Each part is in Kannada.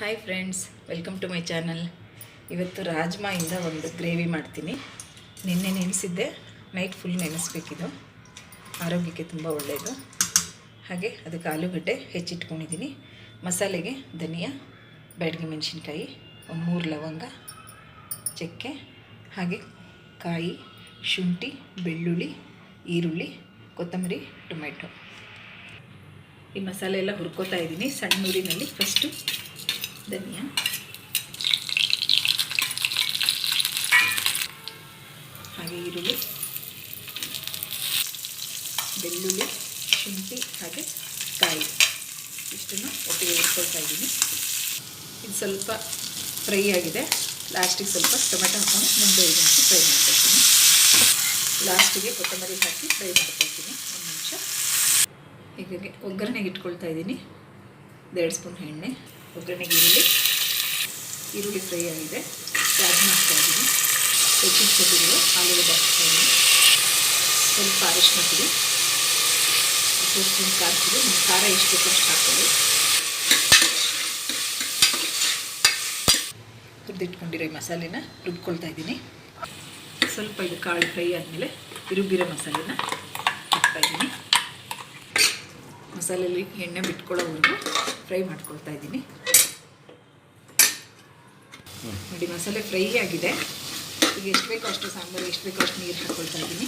Hi friends welcome to my channel ಇವತ್ತು ರಾಜ್ಮಾಯಿಂದ ಒಂದು ಗ್ರೇವಿ ಮಾಡ್ತೀನಿ. ನಿನ್ನೆ ನೆನೆಸಿದ್ದೆ ನೈಟ್ ಫುಲ್ ನೆನೆಸ್ಬೇಕಿದು. ಆರೋಗ್ಯಕ್ಕೆ ತುಂಬ ಒಳ್ಳೆಯದು ಹಾಗೆ ಅದಕ್ಕೆ ಆಲೂಗಡ್ಡೆ ಹೆಚ್ಚಿಟ್ಕೊಂಡಿದ್ದೀನಿ. ಮಸಾಲೆಗೆ ಧನಿಯಾ, ಬ್ಯಾಡಗಿ ಮೆಣಸಿನ್ಕಾಯಿ, ಒಂದು ಮೂರು ಲವಂಗ, ಚಕ್ಕೆ, ಹಾಗೆ ಕಾಯಿ, ಶುಂಠಿ, ಬೆಳ್ಳುಳ್ಳಿ, ಈರುಳ್ಳಿ, ಕೊತ್ತಂಬರಿ ಟೊಮೆಟೊ ಈ ಮಸಾಲೆ ಎಲ್ಲ ಹುರ್ಕೋತಾ ಇದ್ದೀನಿ ಸಣ್ಣ ಊರಿನಲ್ಲಿ ಫಸ್ಟು ಧನಿಯಾ. ಹಾಗೆ ಈರುಳ್ಳಿ. ಬೆಳ್ಳುಳ್ಳಿ, ಶುಂಠಿ, ಹಾಗೆ ಕಾಯಿ. ಇಷ್ಟನ್ನು ಒಟ್ಟಿಗೆ ಇಟ್ಕೊಳ್ತಾ ಇದ್ದೀನಿ. ಇದು ಸ್ವಲ್ಪ ಫ್ರೈ ಆಗಿದೆ. ಲಾಸ್ಟಿಗೆ ಸ್ವಲ್ಪ ಟೊಮೆಟೊ ಹಾಕೊಂಡು ಮುಂದೆ ಇದನ್ನು ಫ್ರೈ ಮಾಡ್ಕೊಳ್ತೀನಿ. ಲಾಸ್ಟಿಗೆ ಕೊತ್ತಂಬರಿ ಹಾಕಿ ಫ್ರೈ ಮಾಡ್ಕೊಳ್ತೀನಿ. ಒಂದು ನಿಮಿಷ. ಹೀಗಾಗಿ ಒಗ್ಗರಣೆಗೆ ಇಟ್ಕೊಳ್ತಾ ಇದ್ದೀನಿ. ಎರಡು ಸ್ಪೂನ್ ಎಣ್ಣೆ. ಒಗ್ಗರಣೆಗೆ ಈರುಳ್ಳಿ. ಈರುಳ್ಳಿ ಫ್ರೈ ಆಗಿದೆ. ಆ್ಯಡ್ ಮಾಡ್ತಾ ಇದ್ದೀನಿ ಹೆಚ್ಚಿಟ್ಕೊಟ್ಟಿರೋ ಆಲೂಗಡ್ಡೆ ಹಾಕ್ತಾ ಇದ್ದೀನಿ ಸ್ವಲ್ಪ ಅರಿಶಿನ ಪುಡಿ ಎರಡು ಸ್ಪೂನ್ ಖಾರ ನಿಮ್ಮ ಖಾರ ಎಷ್ಟು ಬೇಕು ಅಷ್ಟು ಹಾಕ್ಕೊಳ್ಳಿ. ಹುರಿದಿಟ್ಕೊಂಡಿರೋ ಈ ಮಸಾಲೆನ ರುಬ್ಕೊಳ್ತಾ ಇದ್ದೀನಿ ಸ್ವಲ್ಪ ಇದು ಕಾಳು ಫ್ರೈ ಆದಮೇಲೆ ರುಬ್ಬಿರೋ ಮಸಾಲೆನ ಹಾಕ್ತಾ ಇದ್ದೀನಿ ಮಸಾಲೆಯಲ್ಲಿ ಎಣ್ಣೆ ಬಿಟ್ಕೊಳ್ಳೋವರೆಗೂ ಫ್ರೈ ಮಾಡ್ಕೊಳ್ತಾ ಇದ್ದೀನಿ. ನೋಡಿ, ಮಸಾಲೆ ಫ್ರೈ ಆಗಿದೆ. ಈಗ ಎಷ್ಟು ಬೇಕೋ ಅಷ್ಟು ಸಾಂಬಾರು, ಎಷ್ಟು ಬೇಕೋ ಅಷ್ಟು ನೀರು ಹಾಕ್ಕೊಳ್ತಾ ಇದ್ದೀನಿ.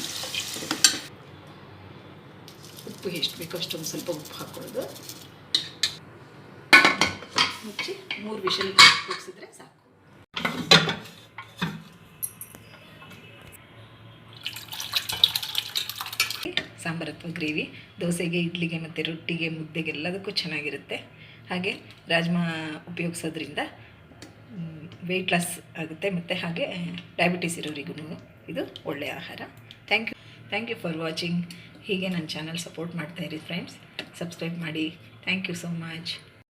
ಉಪ್ಪು ಎಷ್ಟು ಬೇಕೋ ಅಷ್ಟು ಒಂದು ಸ್ವಲ್ಪ ಉಪ್ಪು ಹಾಕ್ಕೊಳ್ಳೋದು ಮುಚ್ಚಿ ಮೂರು ವಿಷಲ್ ಕೂಗಿಸಿದ್ರೆ ಸಾಕು. ಸಾಂಬಾರು ಅಥವಾ ಗ್ರೇವಿ, ದೋಸೆಗೆ, ಇಡ್ಲಿಗೆ ಮತ್ತು ರೊಟ್ಟಿಗೆ, ಮುದ್ದೆಗೆ ಎಲ್ಲದಕ್ಕೂ ಚೆನ್ನಾಗಿರುತ್ತೆ. ಹಾಗೆ ರಾಜ್ಮಾ ಉಪಯೋಗಿಸೋದ್ರಿಂದ ವೆಯ್ಟ್ ಲಾಸ್ ಆಗುತ್ತೆ ಮತ್ತು ಹಾಗೆ ಡಯಾಬಿಟೀಸ್ ಇರೋರಿಗೂ ಇದು ಒಳ್ಳೆಯ ಆಹಾರ. Thank you thank you for watching ಹೀಗೆ ನನ್ನ ಚಾನಲ್ ಸಪೋರ್ಟ್ ಮಾಡ್ತಾಯಿರಿ ಫ್ರೆಂಡ್ಸ್ ಸಬ್ಸ್ಕ್ರೈಬ್ ಮಾಡಿ. Thank you so much